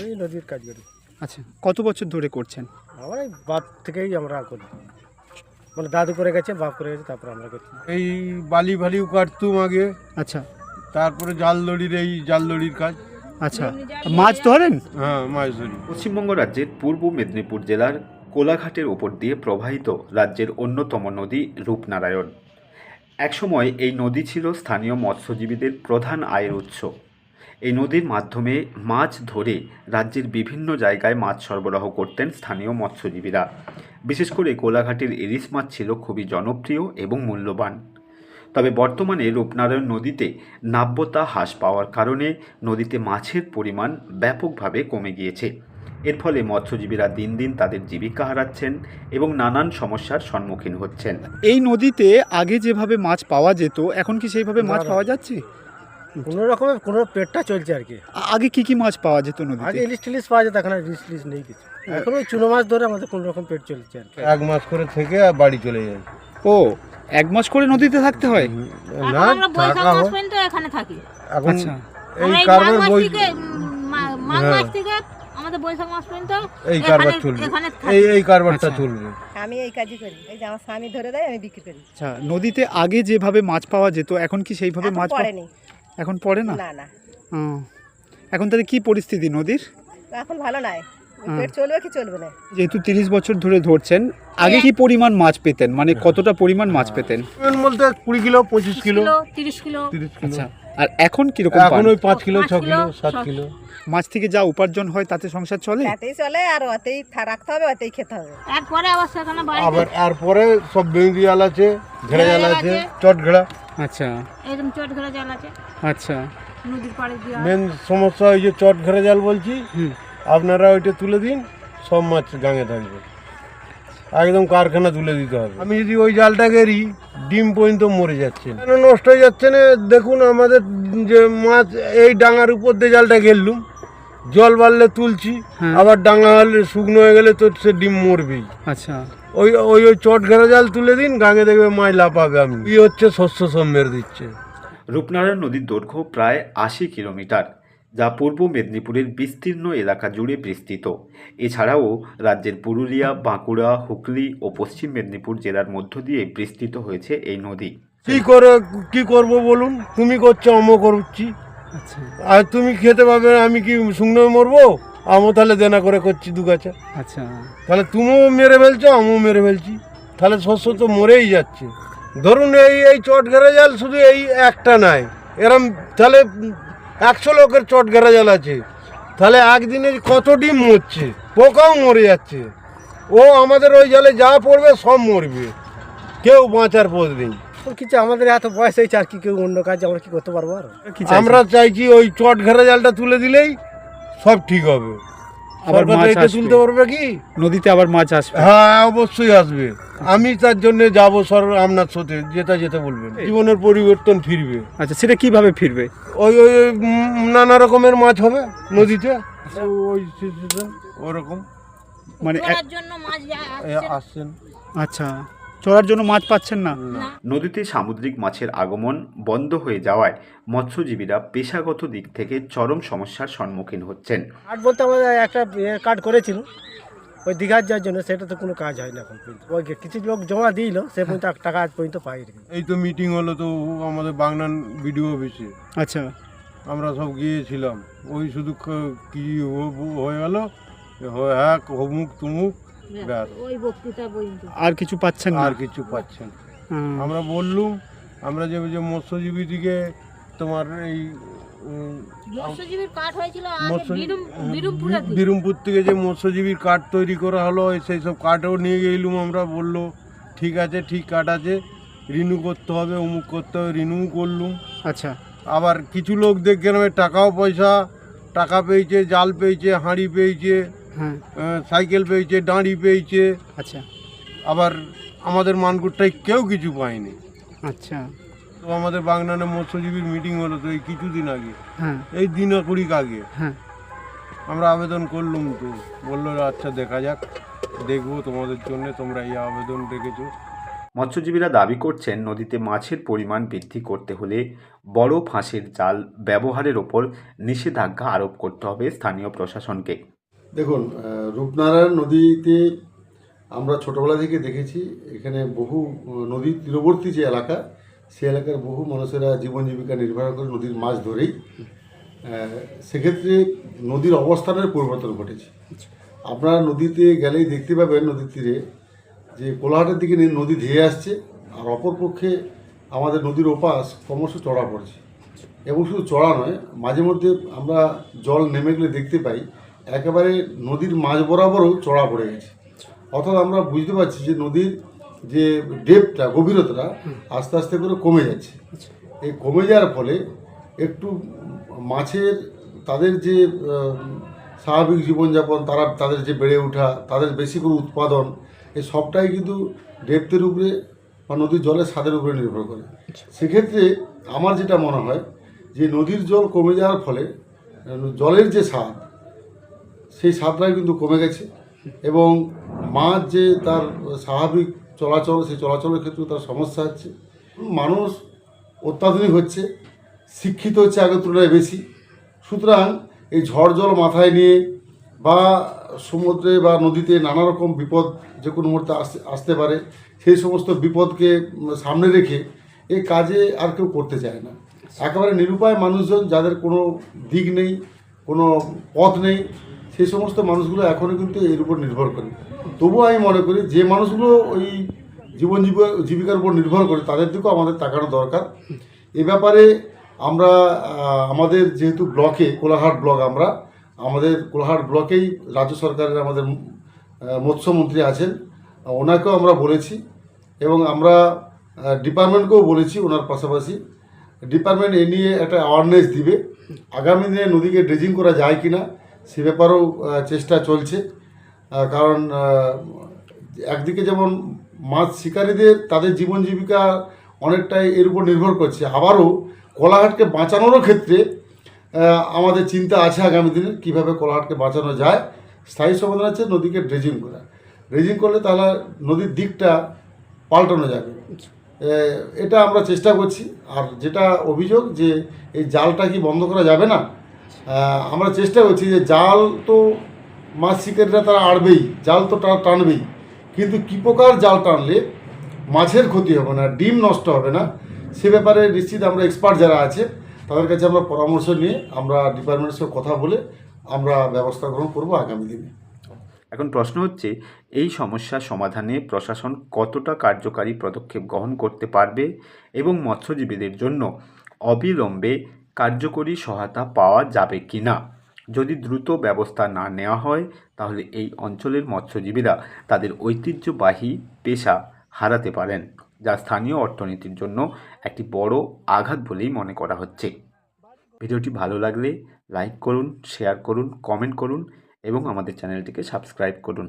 আমি নদীর কাজ করি। আচ্ছা কত বছর ধরে করছেন? আমরা এই বাপ থেকেই আমরা করি। মানে দাদু করে গেছে বাপ করে গেছে তারপর আমরা করছি। এই বালি ফালিও কাটতুম আগে আচ্ছা। তারপরে জাল দড়ির এই জাল দড়ির কাজ। আচ্ছা মাছ ধরেন? হ্যাঁ মাছ ধরি। পশ্চিমবঙ্গ রাজ্যের পূর্ব মেদিনীপুর জেলার কোলাঘাটের ওপর দিয়ে প্রবাহিত রাজ্যের অন্যতম নদী রূপনারায়ণ। একসময় এই নদী ছিল স্থানীয় মৎস্যজীবীদের প্রধান আয়ের উৎস। এই নদীর মাধ্যমে মাছ ধরে রাজ্যের বিভিন্ন জায়গায় মাছ সরবরাহ করতেন স্থানীয় মৎস্যজীবীরা। বিশেষ করে কোলাঘাটের ইলিশ মাছ ছিল খুবই জনপ্রিয় এবং মূল্যবান। তবে বর্তমানে রূপনারায়ণ নদীতে নাব্যতা হ্রাস পাওয়ার কারণে নদীতে মাছের পরিমাণ ব্যাপকভাবে কমে গিয়েছে। এর ফলে মৎস্যজীবীরা দিন দিন তাদের জীবিকা হারাচ্ছেন এবং নানান সমস্যার সম্মুখীন হচ্ছেন। এই নদীতে আগে যেভাবে মাছ পাওয়া যেত এখন কি সেইভাবে মাছ। পাওয়া যাচ্ছে? কোনো রকমের কোনো পেটটা চলছে আর কি। আগে কি কি মাছ পাওয়া যেত আগে নদীতে ইলিশ টিলিশ পাওয়া যেত এখন আর ইলিশ টিলিশ নেই কিছু। এখন ওই চুনো মাছ ধরে আমাদের কোনো রকম পেট চলছে আর কি। এক মাস করে থেকে আর বাড়ি চলে যাই ও এক মাস করে নদীতে থাকতে হয়? না থাকা হয়। এখানে থাকি। এখন আচ্ছা। এই কারবার বই মাঘ হ্যাঁ। মাস থেকে আমাদের বৈশাখ মাস পর্যন্ত এই কারবার চলবে। এই এই কারবারটা আচ্ছা। চলবে। আমি এই কাজই করি। এই যে আমার স্বামী ধরে দেয় আমি বিক্রি করি। আচ্ছা নদীতে আগে যেভাবে মাছ পাওয়া যেত এখন কি সেইভাবে মাছ পাওয়া- পড়েনি। এখন পড়ে না? না না। এখন তাহলে কি পরিস্থিতি নদীর? এখন ভালো নাই। ওই চলবে কি চলবে না? যেহেতু তিরিশ বছর ধরে ধরছেন আগে কি পরিমাণ মাছ পেতেন? মানে কতটা পরিমাণ মাছ পেতেন? বলতে কুড়ি কিলো পঁচিশ কিলো তিরিশ কিলো। তিরিশ কিলো। আচ্ছা আর এখন কীরকম এখন ওই পাঁচ কিলো ছ কিলো সাত কিলো। মাছ থেকে যা উপার্জন হয় তাতে সংসার চলে? তাতেই চলে আর ওতেই রাখতে হবে ওতেই খেতে হবে। আবার সেখানে আবার আর পরে সব বেঙ্গি জাল আছে ঘেড়ে জাল আছে আছে। চট ঘেড়া আচ্ছা। এরকম চট ঘেরা জাল আছে। আচ্ছা। নদীর পাড়ে দিয়ে মেন সমস্যা ওই যে চট ঘেরা জাল বলছি হুম। আপনারা ওইটা তুলে দিন সব মাছ গাঙে থাকবে। একদম কারখানা তুলে দিতে হবে। আমি যদি ওই জালটা গেরি ডিম পর্যন্ত মরে যাচ্ছে কেন নষ্ট হয়ে যাচ্ছে না? দেখুন আমাদের যে মাছ এই ডাঙার উপর দিয়ে জালটা গেললুম। জল বাড়লে তুলছি হ্যাঁ। আবার ডাঙা হলে শুকনো হয়ে গেলে তো সে ডিম মরবেই। আচ্ছা। ওই ওই ওই চট ঘেরা জাল তুলে দিন গাঙে দেখবে মাছ লাফাবে আপনি কি হচ্ছে শস্য সব মেরে দিচ্ছে। রূপনারায়ণ নদীর দৈর্ঘ্য প্রায় আশি কিলোমিটার যা পূর্ব মেদিনীপুরের বিস্তীর্ণ এলাকা জুড়ে বিস্তৃত। এছাড়াও রাজ্যের পুরুলিয়া বাঁকুড়া হুগলি ও পশ্চিম মেদিনীপুর জেলার মধ্য দিয়ে বিস্তৃত হয়েছে এই নদী। কি করে কি করব বলুন? তুমি করছ আমও করছি। আর তুমি খেতে পাবে না, আমি কি শুকনো মরবো? আমও তাহলে দেনা করে করছি দু গাছা। আচ্ছা। তাহলে তুমিও মেরে ফেলছো আমিও মেরে ফেলছি। তাহলে শস্য তো মরেই যাচ্ছে। ধরুন এই এই চট ঘেরা জাল শুধু এই একটা নাই। এরম তাহলে একশো লোকের চট ঘেরা জাল আছে। তাহলে একদিনে কত ডিম মরছে? পোকাও মরে যাচ্ছে। ও আমাদের ওই জালে যা পড়বে সব মরবে। কেউ বাঁচার পথ নেই। কিছু আমাদের এত বয়স হয়েছে আর কি কেউ অন্য কাজ আমরা কি করতে পারব আর? আমরা চাইছি ওই চট ঘেরা জালটা তুলে দিলেই সব ঠিক হবে। আবার মাছ। তুলতে পারবে কি? নদীতে আবার মাছ আসবে। হ্যাঁ অবশ্যই আসবে। আমি তার জন্য যাব সর আপনার সাথে যেটা যেতে বলবেন। জীবনের পরিবর্তন ফিরবে। আচ্ছা সেটা কীভাবে ফিরবে? ওই ওই ওই নানা রকমের মাছ হবে নদীতে। ওই সিচুয়েশন। ওরকম। মানে এক- জন্য মাছ আসছেন। আচ্ছা। চড়ার জন্য মাছ পাচ্ছেন না। না। নদীতে সামুদ্রিক মাছের আগমন বন্ধ হয়ে যাওয়ায় মৎস্যজীবীরা পেশাগত দিক থেকে চরম সমস্যার সম্মুখীন হচ্ছেন। কাঠ বলতে আমাদের একটা কাঠ করেছিল ওই দীঘার যাওয়ার জন্য সেটা তো কোনো কাজ হয় না এখন পর্যন্ত। ওই কিছু লোক জমা দিল সে পর্যন্ত টাকা আজ পর্যন্ত পাইনি। এই তো মিটিং হলো তো আমাদের বাগনান বিডিও অফিসে আচ্ছা। আমরা সব গিয়েছিলাম। ওই শুধু ক- হয়ে গেল হ্যাঁ অমুক তুমুক। ওই বক্তৃতা আর কিছু পাচ্ছেন না? আর কিছু পাচ্ছেন। আমরা বললুম আমরা যে যে মৎস্যজীবী দিকে তোমার এই বিরুমপুরে থেকে যে মৎস্যজীবীর কার্ড তৈরি করা হলো সেই সব কার্ডও নিয়ে গেলুম আমরা বলল ঠিক আছে ঠিক কার্ড আছে রিনিউ করতে হবে অমুক করতে হবে রিনিউ করলুম। আচ্ছা। আবার কিছু লোক দেখলাম টাকাও পয়সা টাকা পেয়েছে জাল পেয়েছে হাঁড়ি পেয়েছে হ্যাঁ সাইকেল পেয়েছে দাঁড়ি পেয়েছে। আচ্ছা। আবার আমাদের মানগুরটাই কেউ কিছু পায়নি। আচ্ছা। তো আমাদের বাগনানে মৎস্যজীবীর মিটিং হলো তো এই কিছুদিন আগে। হ্যাঁ। এই দিন কুড়িক আগে। হ্যাঁ। আমরা আবেদন করলুম তো। বলল আচ্ছা দেখা যাক। দেখব তোমাদের জন্য তোমরা এই আবেদন রেখেছো মৎস্যজীবীরা দাবি করছেন নদীতে মাছের পরিমাণ বৃদ্ধি করতে হলে বড় ফাঁসের জাল ব্যবহারের ওপর নিষেধাজ্ঞা আরোপ করতে হবে স্থানীয় প্রশাসনকে। দেখুন রূপনারায়ণ নদীতে আমরা ছোটবেলা থেকে দেখেছি, এখানে বহু নদীর তীরবর্তী যে এলাকা, সেই এলাকার বহু মানুষেরা জীবন জীবিকা নির্ভর করে নদীর মাছ ধরেই সেক্ষেত্রে নদীর অবস্থানের পরিবর্তন ঘটেছে। আপনারা নদীতে গেলেই দেখতে পাবেন নদীর তীরে যে কোলাহাটের দিকে নদী ধেয়ে আসছে, আর অপরপক্ষে আমাদের নদীর ওপাশ ক্রমশ চড়া পড়ছে। এবং শুধু চড়া নয়, মাঝে মধ্যে আমরা জল নেমে গেলে দেখতে পাই একেবারে নদীর মাঝ বরাবরও চড়া পড়ে গেছে। অর্থাৎ আমরা বুঝতে পারছি যে নদীর যে ডেপটা গভীরতাটা আস্তে আস্তে করে কমে যাচ্ছে। এই কমে যাওয়ার ফলে একটু মাছের তাদের যে স্বাভাবিক জীবনযাপন, তারা, তাদের যে বেড়ে ওঠা, তাদের বেশি করে উৎপাদন, এই সবটাই কিন্তু ডেপথের উপরে বা নদীর জলের স্বাদের উপরে নির্ভর করে। সেক্ষেত্রে আমার যেটা মনে হয় যে নদীর জল কমে যাওয়ার ফলে জলের যে স্বাদ সেই স্বাদটাই কিন্তু কমে গেছে এবং মাছ যে তার স্বাভাবিক চলাচল, সেই চলাচলের ক্ষেত্রে তার সমস্যা হচ্ছে। মানুষ অত্যাধুনিক হচ্ছে, শিক্ষিত হচ্ছে আগের তুলনায় বেশি। সুতরাং এই ঝড় জল মাথায় নিয়ে বা সমুদ্রে বা নদীতে নানা রকম বিপদ যে কোনো মুহূর্তে আসতে আসতে পারে, সেই সমস্ত বিপদকে সামনে রেখে এই কাজে আর কেউ করতে চায় না। একেবারে নিরুপায় মানুষজন যাদের কোনো দিক নেই, কোনো পথ নেই সেই সমস্ত মানুষগুলো এখনও কিন্তু এর উপর নির্ভর করে। তবুও আমি মনে করি যে মানুষগুলো ওই জীবন জীব- জীবিকার উপর নির্ভর করে, তাদের দিকেও আমাদের তাকানো দরকার। এ ব্যাপারে আমরা আমাদের যেহেতু ব্লকে, কোলাহাট ব্লক আমরা, আমাদের কোলাহাট ব্লকেই রাজ্য সরকারের আমাদের মৎস্যমন্ত্রী আছেন। ওনাকেও আমরা বলেছি এবং আমরা ডিপার্টমেন্টকেও বলেছি ওনার পাশাপাশি। ডিপার্টমেন্ট এ নিয়ে একটা অ্যাওয়ারনেস দিবে, আগামী দিনে নদীকে ড্রেজিং করা যায় কি না সে ব্যাপারেও চেষ্টা চলছে। কারণ একদিকে যেমন মাছ শিকারীদের তাদের জীবন জীবিকা অনেকটাই এর উপর নির্ভর করছে, আবারও কোলাঘাটকে বাঁচানোরও ক্ষেত্রে আমাদের চিন্তা আছে আগামী দিনে কীভাবে কোলাঘাটকে বাঁচানো যায়। স্থায়ী সমাধান আছে নদীকে ড্রেজিং করা। ড্রেজিং করলে তাহলে নদীর দিকটা পাল্টানো যাবে। এটা আমরা চেষ্টা করছি। আর যেটা অভিযোগ যে এই জালটা কি বন্ধ করা যাবে না আমরা চেষ্টা করছি যে জাল তো মাছ শিকারীরা তারা আড়বেই, জাল তো টা- টানবেই। কিন্তু কী প্রকার জাল টানলে মাছের ক্ষতি হবে না, ডিম নষ্ট হবে না? সে ব্যাপারে নিশ্চিত আমরা এক্সপার্ট যারা আছে, তাদের কাছে আমরা পরামর্শ নিয়ে আমরা ডিপার্টমেন্টের সঙ্গে কথা বলে আমরা ব্যবস্থা গ্রহণ করব আগামী দিনে। এখন প্রশ্ন হচ্ছে, এই সমস্যার সমাধানে প্রশাসন কতটা কার্যকারী পদক্ষেপ গ্রহণ করতে পারবে এবং মৎস্যজীবীদের জন্য অবিলম্বে কার্যকরী সহায়তা পাওয়া যাবে কি না যদি দ্রুত ব্যবস্থা না নেওয়া হয়, তাহলে এই অঞ্চলের মৎস্যজীবীরা তাদের ঐতিহ্যবাহী পেশা হারাতে পারেন, যা স্থানীয় অর্থনীতির জন্য একটি বড় আঘাত বলেই মনে করা হচ্ছে। ভিডিওটি ভালো লাগলে লাইক করুন, শেয়ার করুন, কমেন্ট করুন এবং আমাদের চ্যানেলটিকে সাবস্ক্রাইব করুন।